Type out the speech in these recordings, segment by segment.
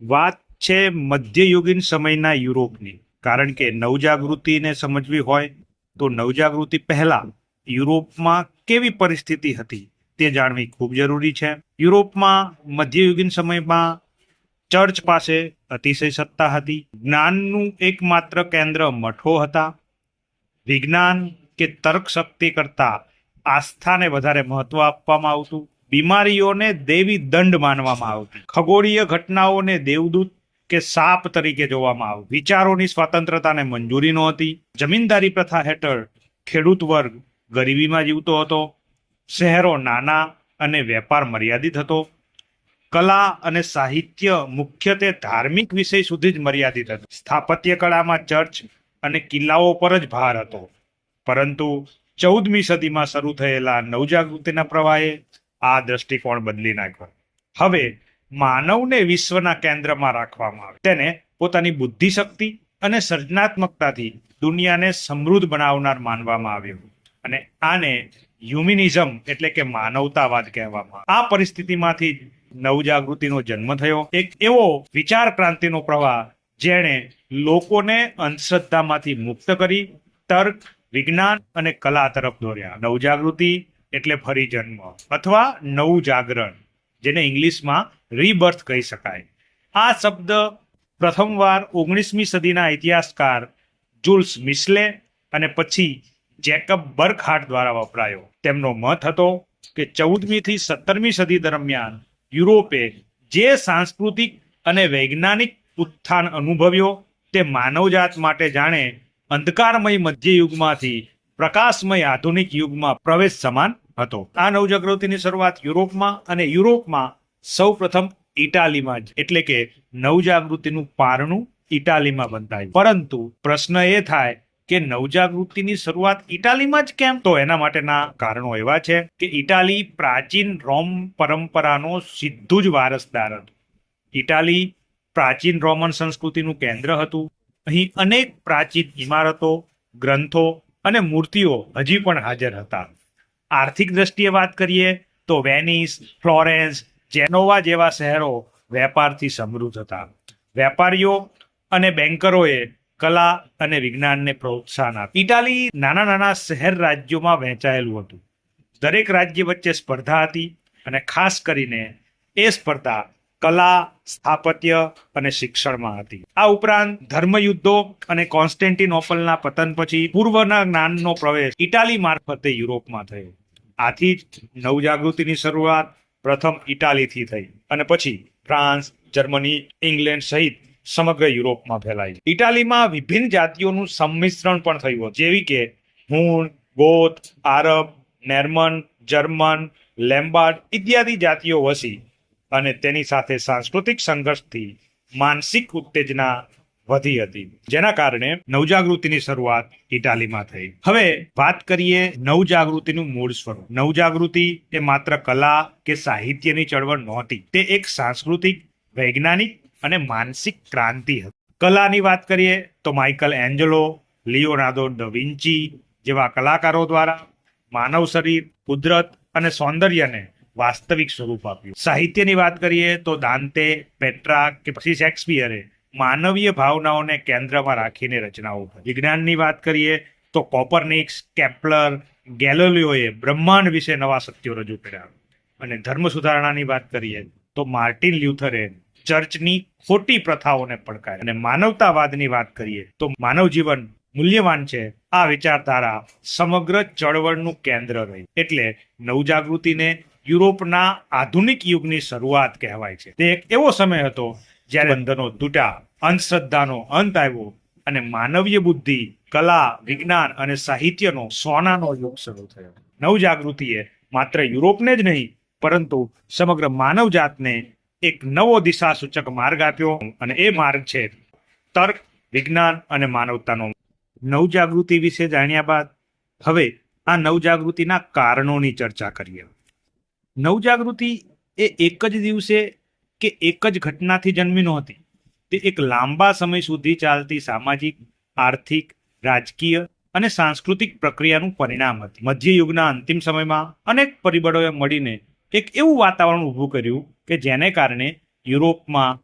વાત છે મધ્યયુગીન સમયના યુરોપની. કારણ કે નવજાગૃતિને સમજવી હોય તો નવજાગૃતિ પહેલા યુરોપમાં કેવી પરિસ્થિતિ હતી તે જાણવી ખૂબ જરૂરી છે. યુરોપમાં મધ્યયુગીન સમયમાં ચર્ચ પાસે અતિશય સત્તા હતી. જ્ઞાનનું એકમાત્ર કેન્દ્ર મઠો હતા. વિજ્ઞાન કે તર્ક શક્તિ કરતા આસ્થાને વધારે મહત્વ આપવામાં આવતું. બીમારીઓને દેવી દંડ માનવામાં આવતી. ખગોળીય ઘટનાઓને દેવદૂત કે સાપ તરીકે જોવામાં આવતું. વિચારોની સ્વતંત્રતાને મંજૂરી નહોતી. જમીનદારી પ્રથા હેઠળ ખેડૂત વર્ગ ગરીબીમાં જીવતો હતો. શહેરો નાના અને વેપાર મર્યાદિત હતો. કલા અને સાહિત્ય મુખ્યત્વે ધાર્મિક વિષય સુધી જ મર્યાદિત હતું. સ્થાપત્ય કળામાં ચર્ચ અને કિલ્લાઓ પર જ ભાર હતો. પરંતુ ચૌદમી સદીમાં શરૂ થયેલા નવજાગૃતિના પ્રવાહે આ દ્રષ્ટિકોણ બદલી નાખ્યો. હવે માનવને વિશ્વના કેન્દ્રમાં રાખવામાં આવે. તેને પોતાની બુદ્ધિ શક્તિ અને સર્જનાત્મકતાથી દુનિયાને સમૃદ્ધ બનાવનાર માનવામાં આવ્યું અને આને હ્યુમિનિઝમ એટલે કે માનવતાવાદ કહેવામાં. આ પરિસ્થિતિમાંથી નવજાગૃતિનો જન્મ થયો. એક એવો વિચાર ક્રાંતિનો પ્રવાહ જેણે લોકોને અંધશ્રદ્ધામાંથી મુક્ત કરી, તર્ક, વિજ્ઞાન અને કલા તરફ દોર્યા. નવજાગૃતિ એટલે ફરી જન્મ અથવા નવું જાગરણ, જેને ઇંગ્લિશમાં રીબર્થ કહી શકાય. આ શબ્દ પ્રથમવાર ઓગણીસમી સદીના ઇતિહાસકાર જુલ્સ મિસ્લે અને પછી જેકબ બર્કહાર્ટ દ્વારા વપરાયો. તેમનો મત હતો કે ચૌદમી થી સત્તરમી સદી દરમિયાન યુરોપે જે સાંસ્કૃતિક અને વૈજ્ઞાનિક ઉત્થાન અનુભવ્યો તે માનવજાત માટે જાણે અંધકારમય મધ્યયુગમાંથી પ્રકાશમય આધુનિક યુગમાં પ્રવેશ સમાન હતો. આ નવજાગૃતિની શરૂઆત યુરોપમાં અને યુરોપમાં સૌ પ્રથમ ઇટાલીમાં જ, એટલે કે નવજાગૃતિનું પારણું ઇટાલીમાં બંધાયું. પરંતુ પ્રશ્ન એ થાય કે નવજાગૃતિની શરૂઆત ઇટાલીમાં જ કેમ? તો એના માટેના કારણો એવા છે કે ઇટાલી પ્રાચીન રોમ પરંપરાનો સીધું જ વારસદાર હતું. ઇટાલી પ્રાચીન રોમન સંસ્કૃતિનું કેન્દ્ર હતું. અહીં અનેક પ્રાચીન ઇમારતો, ગ્રંથો અને મૂર્તિઓ હજી પણ હાજર હતા. આર્થિક દ્રષ્ટિએ વાત કરીએ તો વેનિસ, ફ્લોરેન્સ, જેનોવા જેવા શહેરો વેપારથી સમૃદ્ધ હતા. વેપારીઓ અને બેન્કરોએ કલા અને વિજ્ઞાનને પ્રોત્સાહન આપ્યું. ઇટાલી નાના નાના શહેર રાજ્યોમાં વહેંચાયેલું હતું. દરેક રાજ્ય વચ્ચે સ્પર્ધા હતી અને ખાસ કરીને એ સ્પર્ધા કલા, સ્થાપત્ય અને શિક્ષણમાં હતી. આ ઉપરાંત ધર્મયુદ્ધો અને કોન્સ્ટેન્ટિનોપલના પતન પછી પૂર્વના જ્ઞાનનો પ્રવેશ ઇટાલી મારફતે યુરોપમાં થયો. આથી જ નવજાગૃતિની શરૂઆત પ્રથમ ઇટાલીથી થઈ અને પછી ફ્રાન્સ, જર્મની, ઇંગ્લેન્ડ સહિત સમગ્ર યુરોપમાં ફેલાઈ ઇટાલીમાં વિભિન્ન જાતિઓનું સંમિશ્રણ પણ થયું. જેવી કે હુણ ગોત, આરબ, નેર્મન, જર્મન, લેમ્બાર્ડ ઇત્યાદિ જાતિઓ વસી અને તેની સાથે સાંસ્કૃતિક સંઘર્ષથી માનસિક ઉત્તેજના વધી હતી. જેના કારણે નવજાગૃતિની શરૂઆત ઇટાલીમાં થઈ. હવે વાત કરીએ નવજાગૃતિનું મૂળ સ્વરૂપ. નવજાગૃતિ એ માત્ર કલા કે સાહિત્યની ચળવળ નહોતી. તે એક સાંસ્કૃતિક, વૈજ્ઞાનિક અને માનસિક ક્રાંતિ હતી. કલાની વાત કરીએ તો Michael Angelo Leonardo da Vinci જેવા કલાકારો દ્વારા માનવ શરીર, કુદરત અને સૌંદર્યને વાસ્તવિક સ્વરૂપ આપ્યું. સાહિત્યની વાત કરીએ તો દાંતે, પેટ્રા કે પછી શેક્સપિયરે માનવીય ભાવનાઓને કેન્દ્રમાં રાખીને રચનાઓ કરી. વિજ્ઞાનની વાત કરીએ તો કોપરનિક્સ, કેપ્લર ગેલોલિયોએ બ્રહ્માંડ વિશે નવા સત્યો રજૂ કર્યા. અને ધર્મ સુધારણાની વાત કરીએ તો માર્ટિન લ્યુથરે ચર્ચની ખોટી પ્રથાઓને પડકારી. અને માનવતાવાદની વાત કરીએ તો માનવ જીવન મૂલ્યવાન છે. આ વિચારધારા સમગ્ર ચળવળનું કેન્દ્ર રહી. એટલે નવજાગૃતિને યુરોપના આધુનિક યુગની શરૂઆત કહેવાય છે. તે એક એવો સમય હતો જ્યારે બંધનો તૂટ્યા, અંધશ્રદ્ધાનો અંત આવ્યો અને માનવીય બુદ્ધિ, કલા, વિજ્ઞાન અને સાહિત્યનો સોનાનો યુગ શરૂ થયો. નવજાગૃતિએ માત્ર યુરોપને જ નહીં, પરંતુ સમગ્ર માનવ જાતને એક નવો દિશા સૂચક માર્ગ આપ્યો અને એ માર્ગ છે તર્ક, વિજ્ઞાન અને માનવતાનો. નવજાગૃતિ વિશે જાણ્યા બાદ હવે આ નવજાગૃતિના કારણોની ચર્ચા કરીએ. નવજાગૃતિ એ એક જ દિવસે કે એક જ ઘટનાથી જન્મી નહોતી. તે એક લાંબા સમય સુધી ચાલતી સામાજિક, આર્થિક, રાજકીય અને સાંસ્કૃતિક પ્રક્રિયાનું પરિણામ હતી. મધ્યયુગના અંતિમ સમયમાં અનેક પરિબળોએ મળીને એક એવું વાતાવરણ ઊભું કર્યું કે જેને કારણે યુરોપમાં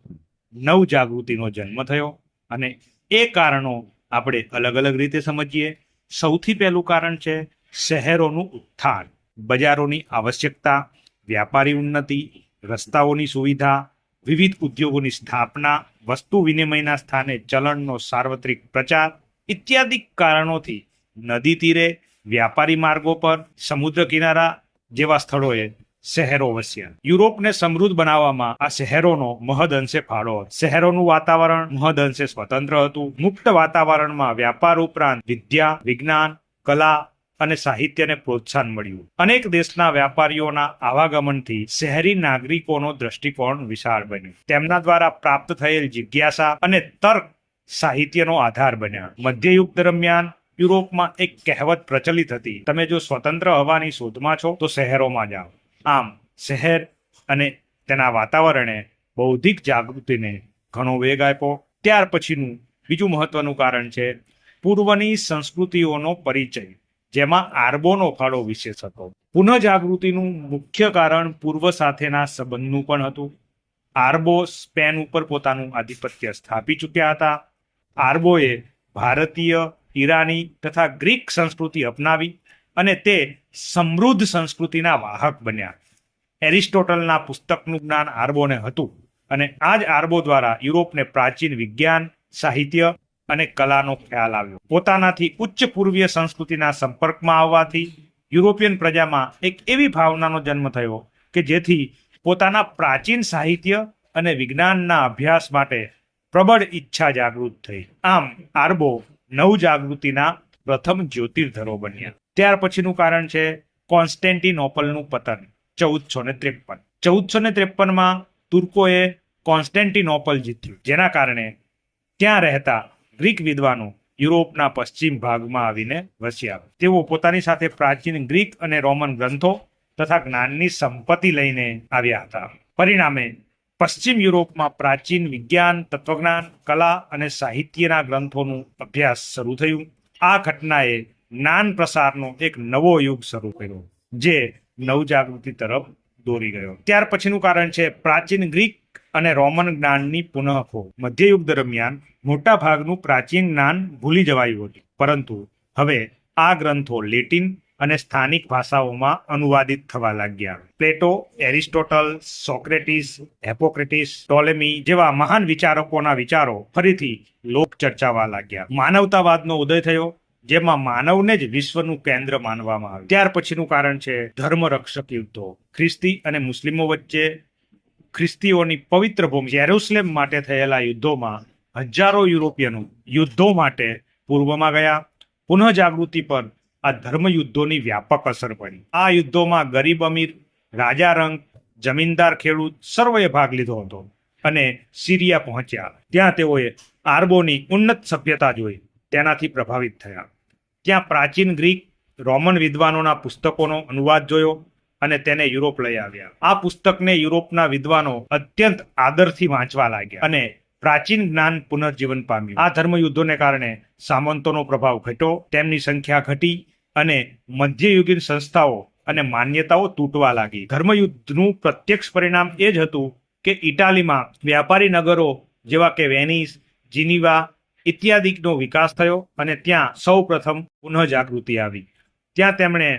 નવજાગૃતિનો જન્મ થયો અને એ કારણો આપણે અલગ અલગ રીતે સમજીએ. સૌથી પહેલું કારણ છે શહેરોનું ઉત્થાન, બજારોની આવશ્યકતા વ્યાપારી ઉન્નતિ, રસ્તાઓની સુવિધા, વિવિધ ઉદ્યોગોની સ્થાપના, વસ્તુ વિનિમયના સ્થાને ચલણનો સાર્વત્રિક પ્રચાર ઇત્યાદિ કારણોથી નદી તીરે, વ્યાપારી માર્ગો પર, સમુદ્ર કિનારા જેવા સ્થળોએ શહેરો વસ્યા. યુરોપને સમૃદ્ધ બનાવવામાં આ શહેરોનો મહદ અંશે ફાળો હતો. શહેરોનું વાતાવરણ મહદ અંશે સ્વતંત્ર હતું. મુક્ત વાતાવરણમાં વ્યાપાર ઉપરાંત વિદ્યા, વિજ્ઞાન, કલા અને સાહિત્યને પ્રોત્સાહન મળ્યું. અનેક દેશના વ્યાપારીઓના આવાગમનથી શહેરી નાગરિકોનો દ્રષ્ટિકોણ વિશાળ બન્યો. તેમના દ્વારા પ્રાપ્ત થયેલ જિજ્ઞાસા અને તર્ક સાહિત્યનો આધાર બન્યા. મધ્યયુગ દરમિયાન યુરોપમાં એક કહેવત પ્રચલિત હતી, તમે જો સ્વતંત્ર હવાની શોધમાં છો, તો શહેરોમાં જાઓ. આમ, શહેર અને તેના વાતાવરણે બૌદ્ધિક જાગૃતિને ઘણો વેગ આપ્યો. ત્યાર પછીનું બીજું મહત્વનું કારણ છે પૂર્વની સંસ્કૃતિઓનો પરિચય. જેમાં આરબોનો ફાળો વિશેષ હતો. પુનઃજાગૃતિનું મુખ્ય કારણ પૂર્વ સાથેના સંબંધનું પણ હતું. આરબો સ્પેન ઉપર પોતાનું આધિપત્ય સ્થાપી ચૂક્યા હતા. આરબોએ ભારતીય, ઈરાની તથા ગ્રીક સંસ્કૃતિ અપનાવી અને તે સમૃદ્ધ સંસ્કૃતિના વાહક બન્યા. એરિસ્ટોટલના પુસ્તકનું જ્ઞાન આરબોને હતું અને આ જ આરબો દ્વારા યુરોપને પ્રાચીન વિજ્ઞાન, સાહિત્ય અને કલાનો ખ્યાલ આવ્યો. પોતાનાથી ઉચ્ચ પૂર્વીય સંસ્કૃતિના સંપર્કમાં આવવાથી યુરોપિયન પ્રજામાં એક એવી ભાવનાનો જન્મ થયો કે જેથી પોતાના પ્રાચીન સાહિત્ય અને વિજ્ઞાનના અભ્યાસ માટે પ્રબળ ઈચ્છા જાગૃત થઈ. આમ આરબો નવજાગૃતિના પ્રથમ જ્યોતિર્ધરો બન્યા. ત્યાર પછીનું કારણ છે કોન્સ્ટેન્ટિનોપલનું પતન, ચૌદસો ને ત્રેપન. ચૌદસો ને ત્રેપનમાં તુર્કોએ કોન્સ્ટેન્ટિનોપલ જીત્યું, જેના કારણે ત્યાં રહેતા ગ્રીક વિદ્વાનો યુરોપના પશ્ચિમ ભાગમાં આવીને વસ્યા. તેઓ પોતાની સાથે પ્રાચીન ગ્રીક અને રોમન ગ્રંથો તથા જ્ઞાનની સંપત્તિ લઈને આવ્યા હતા. પરિણામે પશ્ચિમ યુરોપમાં પ્રાચીન વિજ્ઞાન, તત્વજ્ઞાન, કલા અને સાહિત્યના ગ્રંથોનું અભ્યાસ શરૂ થયું. આ ઘટનાએ જ્ઞાન પ્રસારનો એક નવો યુગ શરૂ કર્યો, જે નવજાગૃતિ તરફ દોરી ગયો. ત્યાર પછીનું કારણ છે પ્રાચીન ગ્રીક અને રોમન જ્ઞાનની પુનઃખોજ મધ્યયુગ દરમિયાન મોટા ભાગનું પ્રાચીન જ્ઞાન ભૂલી જવાયું હતું. પરંતુ હવે આ ગ્રંથો લેટિન અને સ્થાનિક ભાષાઓમાં અનુવાદિત થવા લાગ્યા. પ્લેટો, એરિસ્ટોટલ, સોક્રેટિસ હેપોક્રેટિસ ટોલેમી જેવા મહાન વિચારકોના વિચારો ફરીથી લોક ચર્ચાવા લાગ્યા. માનવતાવાદનો ઉદય થયો, જેમાં માનવને જ વિશ્વનું કેન્દ્ર માનવામાં આવ્યું. ત્યાર પછીનું કારણ છે ધર્મરક્ષક યુદ્ધો. ખ્રિસ્તી અને મુસ્લિમો વચ્ચે ખ્રિસ્તીઓની પવિત્ર ભૂમિ જેરુસલેમ માટે થયેલા યુદ્ધોમાં હજારો યુરોપિયનો યુદ્ધો માટે પૂર્વમાં ગયા. પુનઃ જાગૃતિ પર આ ધર્મ યુદ્ધોની વ્યાપક અસર પડી. આ યુદ્ધોમાં ગરીબ અમીર, રાજા રંગ, જમીનદાર ખેડૂત સર્વે ભાગ લીધો હતો અને સિરિયા પહોંચ્યા. ત્યાં તેઓએ આરબોની ઉન્નત સભ્યતા જોઈ. તેનાથી પ્રભાવિત થયા. ત્યાં પ્રાચીન ગ્રીક રોમન વિદ્વાનોના પુસ્તકોનો અનુવાદ જોયો. અને તેને યુરોપ લઈ આવ્યા. આ પુસ્તકને યુરોપના વિદ્વાનો અત્યંત આદરથી વાંચવા લાગ્યા અને પ્રાચીન જ્ઞાન પુનર્જીવન પામ્યું. આ ધર્મયુદ્ધોને કારણે સામંતોનો પ્રભાવ ઘટ્યો, તેમની સંખ્યા ઘટી અને મધ્યયુગીન સંસ્થાઓ અને માન્યતાઓ તૂટવા લાગી. ધર્મયુદ્ધનું પ્રત્યક્ષ પરિણામ એ જ હતું કે ઇટાલીમાં વ્યાપારી નગરો જેવા કે વેનિસ, જીનીવા ઇત્યાદિનો વિકાસ થયો અને ત્યાં સૌ પ્રથમ પુનઃ જાગૃતિ આવી. ત્યાં તેમણે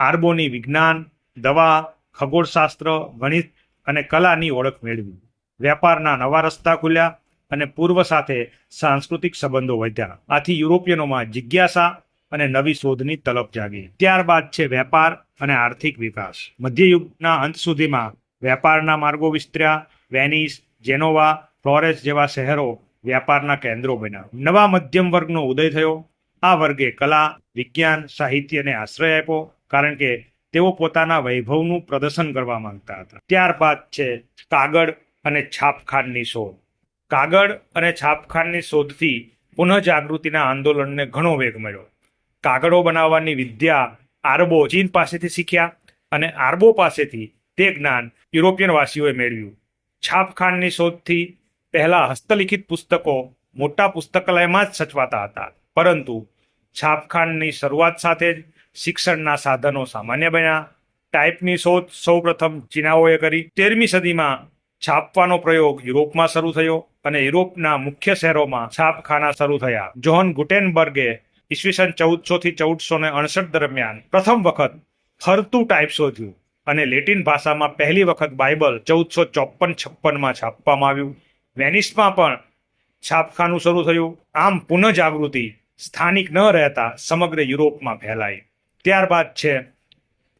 આરબોની વિજ્ઞાન દવા, ખગોળશાસ્ત્ર, ગણિત અને કલાની ઓળખ મેળવી. વેપારના નવા રસ્તા ખુલ્યા અને પૂર્વ સાથે સાંસ્કૃતિક સંબંધો વધ્યા. આથી યુરોપિયનોમાં જિજ્ઞાસા અને નવી શોધની તલબ જાગી. ત્યારબાદ છે વેપાર અને આર્થિક વિકાસ. મધ્યયુગના અંત સુધીમાં વેપારના માર્ગો વિસ્તર્યા. વેનિસ, જેનોવા ફ્લોરેન્સ જેવા શહેરો વ્યાપારના કેન્દ્રો બન્યા. નવા મધ્યમ વર્ગનો ઉદય થયો. આ વર્ગે કલા, વિજ્ઞાન, સાહિત્યને આશ્રય આપ્યો. કારણ કે તેઓ પોતાના વૈભવનું પ્રદર્શન કરવા માંગતા હતા. ત્યારબાદ છે કાગળ અને છાપખાનની શોધ. કાગળ અને છાપખાનની શોધથી પુનઃ જાગૃતિના આંદોલનને ઘણો વેગ મળ્યો. કાગળો બનાવવાની વિદ્યા આરબો ચીન પાસેથી શીખ્યા અને આરબો પાસેથી તે જ્ઞાન યુરોપિયન વાસીઓએ મેળવ્યું. છાપખાનની શોધથી પહેલા હસ્તલિખિત પુસ્તકો મોટા પુસ્તકાલયમાં જ સચવાતા હતા. પરંતુ છાપખાનની શરૂઆત સાથે જ શિક્ષણના સાધનો સામાન્ય બન્યા. ટાઈપની શોધ સૌપ્રથમ ચીનાઓએ કરી. તેરમી સદીમાં છાપવાનો પ્રયોગ યુરોપમાં શરૂ થયો અને યુરોપના મુખ્ય શહેરોમાં છાપખાના શરૂ થયા. જોહન ગુટેનબર્ગે ઈસવીસન ચૌદસો થી ચૌદસો ને અડસઠ દરમિયાન પ્રથમ વખત ફરતું ટાઈપ શોધ્યું અને લેટિન ભાષામાં પહેલી વખત બાઇબલ ચૌદસો ચોપન છપ્પનમાં છાપવામાં આવ્યું. વેનિસમાં પણ છાપખાનું શરૂ થયું. આમ પુનઃજાગૃતિ સ્થાનિક ન રહેતા સમગ્ર યુરોપમાં ફેલાઈ. ત્યારબાદ છે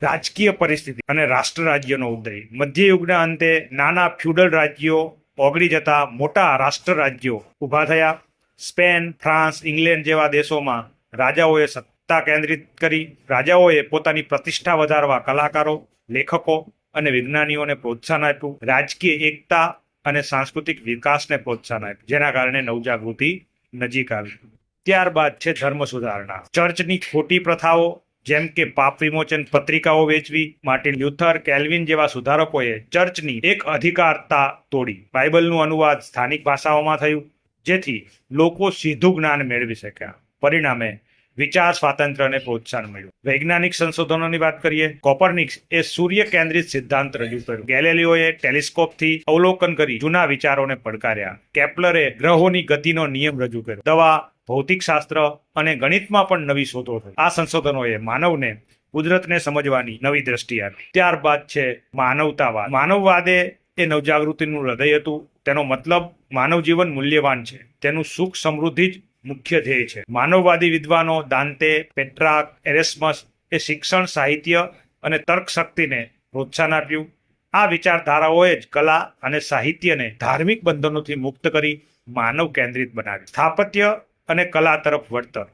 રાજકીય પરિસ્થિતિ અને રાષ્ટ્ર રાજ્યનો ઉદય. મધ્યયુગના અંતે નાના ફ્યુડલ રાજ્યો ઓગળી જતા મોટા રાષ્ટ્ર રાજ્યો ઊભા થયા. સ્પેન, ફ્રાન્સ, ઇંગ્લેન્ડ જેવા દેશોમાં રાજાઓએ સત્તા કેન્દ્રિત કરી. રાજાઓએ પોતાની પ્રતિષ્ઠા વધારવા કલાકારો, લેખકો અને વિજ્ઞાનીઓને પ્રોત્સાહન આપ્યું. રાજકીય એકતા અને સાંસ્કૃતિક વિકાસને પ્રોત્સાહન આપ્યું, જેના કારણે નવજાગૃતિ નજીક આવી. ત્યારબાદ છે ધર્મ સુધારણા. ચર્ચની ખોટી પ્રથાઓ જેમ કે પાપ વિમોચન પત્રિકાઓ વેચવી, માર્ટિન લ્યુથર, કેલ્વિન જેવા સુધારકોએ ચર્ચની એક અધિકારતા તોડી. બાઇબલનું અનુવાદ સ્થાનિક ભાષાઓમાં થયું, જેથી લોકો સીધું જ્ઞાન મેળવી શક્યા. પરિણામે વિચાર સ્વાતંત્ર્યને પ્રોત્સાહન મળ્યું. વૈજ્ઞાનિક સંશોધનોની વાત કરીએ, કોપરનિક્સ એ સૂર્ય કેન્દ્રિત સિદ્ધાંત રજૂ કર્યો. ગેલેલિયોએ ટેલિસ્કોપથી અવલોકન કરી જૂના વિચારોને પડકાર્યા. કેપ્લરે ગ્રહોની ગતિનો નિયમ રજૂ કર્યો. દવા ભૌતિકશાસ્ત્ર અને ગણિતમાં પણ નવી શોધો થઈ. આ સંશોધનોએ માનવને, કુદરતને સમજવાની નવી દ્રષ્ટિ આપી. ત્યારબાદ છે માનવતાવાદ. માનવવાદે એ નવજાગૃતિનું હૃદય હતું. તેનો મતલબ માનવ જીવન મૂલ્યવાન છે. તેનું સુખ સમૃદ્ધિ જ મુખ્ય ધ્યેય છે. માનવવાદી વિદ્વાનો દાંતે, પેટ્રાક, એરેસ્મસ એ શિક્ષણ, સાહિત્ય અને તર્ક શક્તિને પ્રોત્સાહન આપ્યું. આ વિચારધારાઓએ જ કલા અને સાહિત્યને ધાર્મિક બંધનોથી મુક્ત કરી માનવ કેન્દ્રિત બનાવ્યું. સ્થાપત્ય અને કલા તરફ વળતર.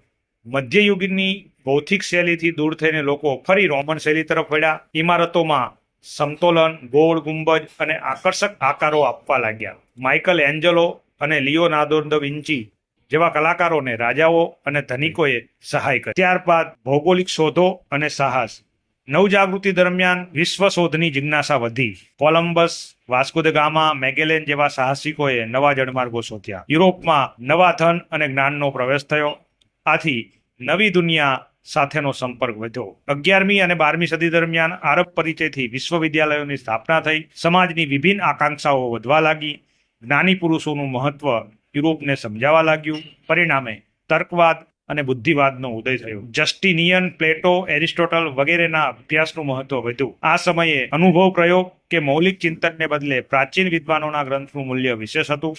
મધ્યયુગની ભૌતિક શૈલીથી દૂર થઈને લોકો ફરી રોમન શૈલી તરફ વળ્યા. ઇમારતોમાં સમતોલન ગોળ, ગુંબજ અને આકર્ષક આકારો આપવા લાગ્યા. માઇકલ એન્જલો અને લિયોનાર્દો દ વિન્ચી જેવા કલાકારોને રાજાઓ અને ધનિકોએ સહાય કરી. ત્યારબાદ ભૌગોલિક શોધો અને સાહસ. નવજાગૃતિ દરમિયાન વિશ્વ શોધની જિજ્ઞાસા વધી. કોલંબસ, વાસ્કો ગામા, મેગેલેન જેવા સાહસિકોએ નવા જળમાર્ગો શોધ્યા. યુરોપમાં નવા ધન અને જ્ઞાનનો પ્રવેશ થયો. આથી નવી દુનિયા સાથેનો સંપર્ક વધ્યો. અગિયારમી અને બારમી સદી દરમિયાન આરબ પરિચયથી વિશ્વવિદ્યાલયોની સ્થાપના થઈ. સમાજની વિભિન્ન આકાંક્ષાઓ વધવા લાગી. જ્ઞાની પુરુષોનું મહત્વ યુરોપને સમજાવા લાગ્યું. પરિણામે તર્કવાદ અને બુદ્ધિવાદનો ઉદય થયો. જસ્ટિનિયન પ્લેટો એરિસ્ટોટલ વગેરેના અભ્યાસનું મહત્વ વધ્યું. આ સમયે અનુભવ પ્રયોગ કે મૌલિક ચિંતનને બદલે પ્રાચીન વિદ્વાનોના ગ્રંથનું મૂલ્ય વિશેષ હતું.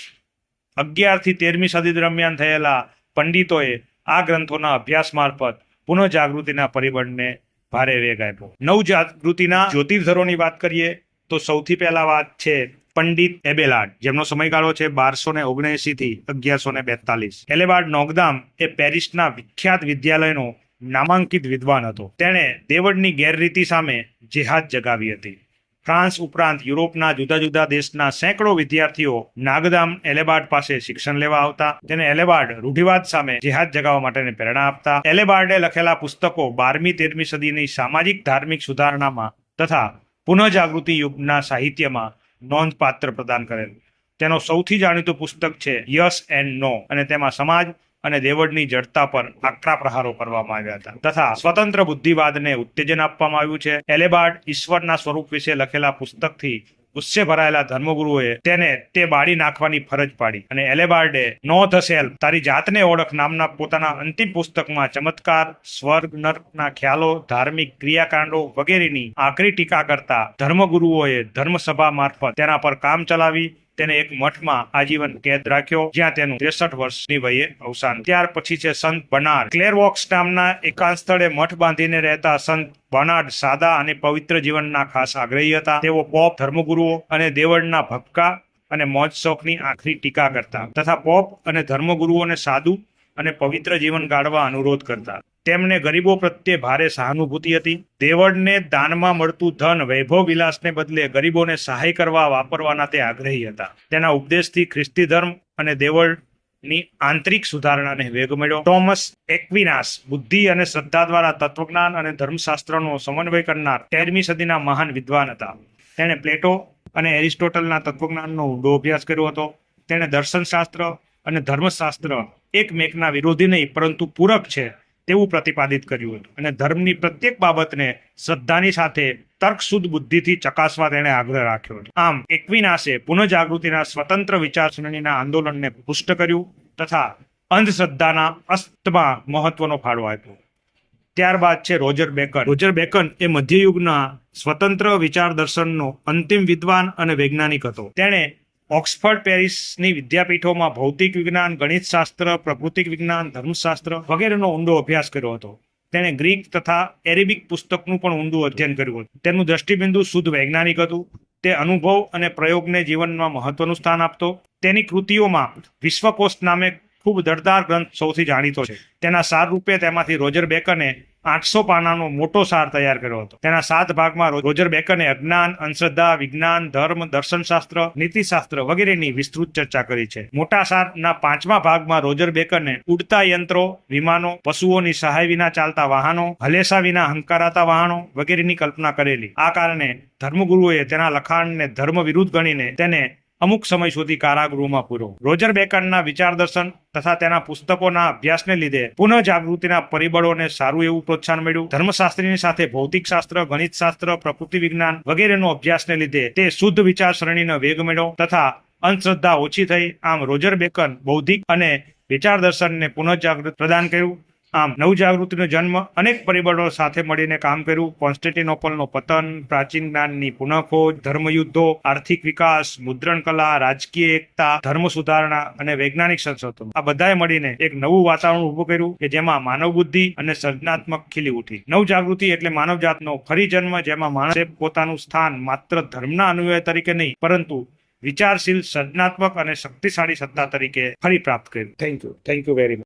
અગિયારથી તેરમી સદી દરમિયાન થયેલા પંડિતોએ આ ગ્રંથોના અભ્યાસ મારફત પુનઃજાગૃતિના પરિબળને ભારે વેગ આપ્યો. નવજાગૃતિના જ્યોતિર્ધરોની વાત કરીએ તો સૌથી પહેલા વાત છે પંડિત એબેલાડ, જેમનો સમયગાળો છે બારસો ને ઓગણએસી થી અગિયારસો ને બેતાલીસ. એલેબાર્ડ નોગદામ એ પેરિસના વિખ્યાત વિદ્યાલયનો નામાંકિત વિદ્વાન હતો. તેણે દેવળની ગેરરીતિ સામે જેહાદ જગાવી હતી. ફ્રાન્સ ઉપરાંત યુરોપના જુદા જુદા દેશના સેંકડો વિદ્યાર્થીઓ નાગદામ એલેબાર્ડ પાસે શિક્ષણ લેવા આવતા. તેને એલેબાર્ડ રૂઢિવાદ સામે જેહાદ જગાવવા માટેની પ્રેરણા આપતા. એલેબાર્ડે લખેલા પુસ્તકો બારમી, તેરમી સદીની સામાજિક ધાર્મિક સુધારણામાં તથા પુનઃજાગૃતિ યુગના સાહિત્યમાં નોંધપાત્ર પ્રદાન કરેલ. તેનો સૌથી જાણીતું પુસ્તક છે યસ એન્ડ નો. અને તેમાં સમાજ અને દેવળની જડતા પર આકરા પ્રહારો કરવામાં આવ્યા હતા. તથા સ્વતંત્ર બુદ્ધિવાદને ઉત્તેજન આપવામાં આવ્યું છે. એલેબાર્ડ ઈશ્વરના સ્વરૂપ વિશે લખેલા પુસ્તકથી ગુસ્સે ભરાયેલા ધર્મગુરુએ તેને તે બાળી નાખવાની ફરજ પાડી અને એલેબાર્ડે, નો સેલ્ફ તારી જાતને ઓળખ નામના પોતાના અંતિમ પુસ્તકમાં ચમત્કાર, સ્વર્ગ, નર્કના ખ્યાલો, ધાર્મિક ક્રિયાકાંડો વગેરેની આકરી ટીકા કરતા ધર્મગુરુઓએ ધર્મસભા મારફત તેના પર કામ ચલાવી તેને એક મઠમાં આજીવન કેદ રાખ્યો, જ્યાં તેનું ત્રેસઠ વર્ષની વયે અવસાન. ત્યાર પછી છે સંત બનાર ક્લેરવોક્સ નામના એકાંત સ્થળે મઠ બાંધીને રહેતા સંત બર્નાર્ડ સાદા અને પવિત્ર જીવનના ખાસ આગ્રહી હતા. તેઓ પોપ ધર્મગુરુઓ અને દેવળના ભપકા અને મોજ શોખની આખરી ટીકા કરતા તથા પોપ અને ધર્મગુરુઓને સાદું અને પવિત્ર જીવન ગાળવા અનુરોધ કરતા. તેમને ગરીબો પ્રત્યે ભારે સહાનુભૂતિ હતી. દેવળને દાનમાં મળતું ધન વૈભવ વિલાસને બદલે ગરીબોને સહાય કરવા વાપરવાના તે આગ્રહી હતા. તેના ઉપદેશથી ખ્રિસ્તી ધર્મ અને દેવળની આંતરિક સુધારણાને વેગ મળ્યો. ટોમસ એક્વિનાસ બુદ્ધિ અને શ્રદ્ધા દ્વારા તત્વજ્ઞાન અને ધર્મશાસ્ત્રનો સમન્વય કરનાર તેરમી સદીના મહાન વિદ્વાન હતા. તેણે પ્લેટો અને એરિસ્ટોટલના તત્વજ્ઞાનનો ઊંડો અભ્યાસ કર્યો હતો. તેણે દર્શનશાસ્ત્ર અને ધર્મશાસ્ત્ર એકમેકના વિરોધી નહીં, પરંતુ પૂરક છે. તેવું પ્રતિપાદિત કર્યું હતું. અને ધર્મની પ્રત્યેક બાબતને શ્રદ્ધાની સાથે તર્કશુદ્ધ બુદ્ધિથી ચકાસવા તેણે આગ્રહ રાખ્યો હતો. આમ, એકવીનાશે પુનઃજાગૃતિના સ્વતંત્ર વિચારસરણીના આંદોલનને પુષ્ટ કર્યું તથા અંધશ્રદ્ધાના અસ્તમાં મહત્વનો ફાળો આપ્યો. ત્યારબાદ છે રોજર બેકન. રોજર બેકન એ મધ્યયુગના સ્વતંત્ર વિચાર દર્શનનો અંતિમ વિદ્વાન અને વૈજ્ઞાનિક હતો. તેણે ઓક્સફર્ડ, પેરિસની વિદ્યાપીઠોમાં ભૌતિક વિજ્ઞાન, ગણિતશાસ્ત્ર, પ્રકૃતિક વિજ્ઞાન, ધર્મશાસ્ત્ર વગેરેનો ઊંડો અભ્યાસ કર્યો હતો. તેણે ગ્રીક તથા એરેબિક પુસ્તકનું પણ ઊંડું અધ્યયન કર્યું હતું. તેનું દ્રષ્ટિબિંદુ શુદ્ધ વૈજ્ઞાનિક હતું. તે અનુભવ અને પ્રયોગને જીવનમાં મહત્વનું સ્થાન આપતો. તેની કૃતિઓમાં વિશ્વકોશ નામે ખૂબ દળદાર ગ્રંથ સૌથી જાણીતો છે. તેના સાર રૂપે તેમાંથી રોજર બેકને આઠસો પાનાનો મોટો સાર તૈયાર કર્યો હતો. તેના સાત ભાગમાં રોજર બેકને અજ્ઞાન, અંધશ્રદ્ધા, વિજ્ઞાન, ધર્મ, દર્શનશાસ્ત્ર, નીતિશાસ્ત્ર વગેરેની વિસ્તૃત ચર્ચા કરી છે. મોટા સારના પાંચમા ભાગમાં રોજર બેકને ઉડતા યંત્રો, વિમાનો, પશુઓની સહાય વિના ચાલતા વાહનો, હલેસા વિના હંકારાતા વાહનો વગેરેની કલ્પના કરેલી. આ કારણે ધર્મગુરુએ તેના લખાણને ધર્મ વિરુદ્ધ ગણીને તેને અમુક સમય સુધી કારાગૃહમાં પૂરો. રોજર બેકનના વિચાર દર્શન તથા તેના પુસ્તકોના અભ્યાસને લીધે પુનઃ જાગૃતિના પરિબળોને સારું એવું પ્રોત્સાહન મળ્યું. ધર્મશાસ્ત્રીની સાથે ભૌતિક શાસ્ત્ર ગણિત ગણિતશાસ્ત્ર, પ્રકૃતિ વિજ્ઞાન વગેરેનો અભ્યાસને લીધે તે શુદ્ધ વિચારસરણીનો વેગ મળ્યો તથા અંધશ્રદ્ધા ઓછી થઈ. આમ રોજર બેકન બૌદ્ધિક અને વિચાર દર્શનને પુનઃજાગૃત પ્રદાન કર્યું. આમ, નવજાગૃતિનો જન્મ અનેક પરિબળો સાથે મળીને કામ કર્યું. કોન્સ્ટેન્ટિનોપલનો પતન, પ્રાચીન જ્ઞાનની પુનઃખોજ, ધર્મયુદ્ધો, આર્થિક વિકાસ, મુદ્રણ કલા, રાજકીય એકતા, ધર્મ સુધારણા અને વૈજ્ઞાનિક સંશોધન. આ બધાએ મળીને એક નવું વાતાવરણ ઊભું કર્યું કે જેમાં માનવ બુદ્ધિ અને સર્જનાત્મક ખીલી ઉઠી. નવજાગૃતિ એટલે માનવજાતનો ફરી જન્મ, જેમાં માણસે પોતાનું સ્થાન માત્ર ધર્મના અનુયાય તરીકે નહીં, પરંતુ વિચારશીલ, સર્જનાત્મક અને શક્તિશાળી સત્તા તરીકે ફરી પ્રાપ્ત કર્યું. Thank you thank you very much